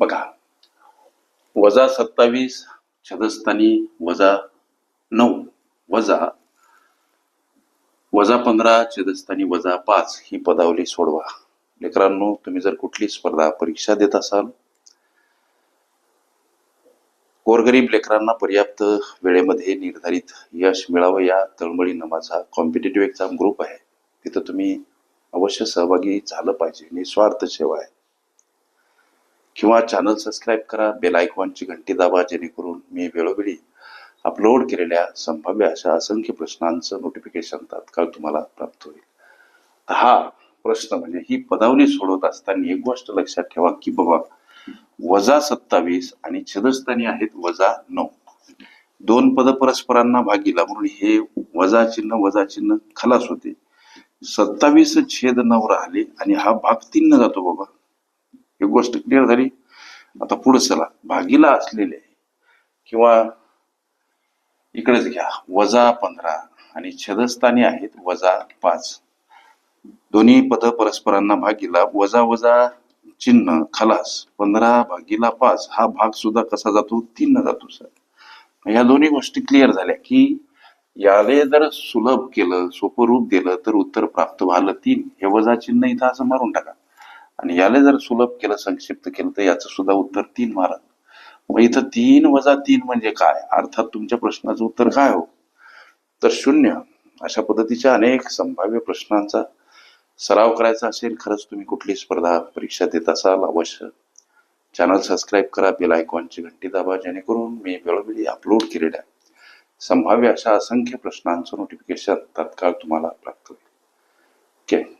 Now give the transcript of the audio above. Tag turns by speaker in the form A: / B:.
A: बघा. वजा सत्तावीस छदस्थानी वजा नऊ वजा वजा पंधरा छदस्थानी वजा पाच ही पदावली सोडवा. लेकरांनो तुम्ही जर कुठली स्पर्धा परीक्षा देत असाल गोरगरीब लेकरांना पर्याप्त वेळेमध्ये निर्धारित यश मिळावं या तळमळी माझा कॉम्पिटेटिव्ह एक्झाम ग्रुप आहे. तिथं तुम्ही अवश्य सहभागी झालं पाहिजे. निस्वार्थ सेवा आहे. किंवा चॅनल सबस्क्राईब करा बेल आयकॉनची घंटी दाबा जेणेकरून मी वेळोवेळी अपलोड केलेल्या संभाव्य अशा असंख्य प्रश्नांचं नोटिफिकेशन तात्काळ तुम्हाला प्राप्त होईल. तर हा प्रश्न म्हणजे ही पदावली सोडवत असताना एक गोष्ट लक्षात ठेवा की बाबा वजा सत्तावीस आणि छेदस्थानी आहेत वजा नऊ. दोन पद परस्परांना भागीला म्हणून हे वजा चिन्ह वजा चिन्ह खलास होते. सत्तावीस छेद नऊ राहिले आणि हा भाग तीन जातो बाबा. ही गोष्ट क्लिअर झाली. आता पुढे चला. भागीला असलेले किंवा इकडेच घ्या. वजा पंधरा आणि छदस्थानी आहेत वजा पाच. दोन्ही पद परस्परांना भागीला वजा वजा चिन्ह खलास. पंधरा भागीला पाच. हा भाग सुद्धा कसा जातो? तीन जातो सर. या दोन्ही गोष्टी क्लिअर झाल्या की याले जर सुलभ केलं सोपं रूप दिलं तर उत्तर प्राप्त झालं तीन. हे वजा चिन्ह इथं असं मारून टाका. आणि याला जर सुलभ केलं संक्षिप्त केलं तर याचं सुद्धा उत्तर तीन मारा मग इथं तीन वजा तीन म्हणजे काय? अर्थात तुमच्या प्रश्नाचं उत्तर काय हो? तर शून्य. अशा पद्धतीच्या अनेक संभाव्य प्रश्नांचा सराव करायचा असेल खरंच तुम्ही कुठली स्पर्धा परीक्षा देत असाल अवश्य. चॅनल सबस्क्राईब करा बेल आयकॉनची घंटी दाबा जेणेकरून मी वेळोवेळी अपलोड केलेल्या संभाव्य अशा असंख्य प्रश्नांचं नोटिफिकेशन तत्काळ तुम्हाला प्राप्त होईल. ओके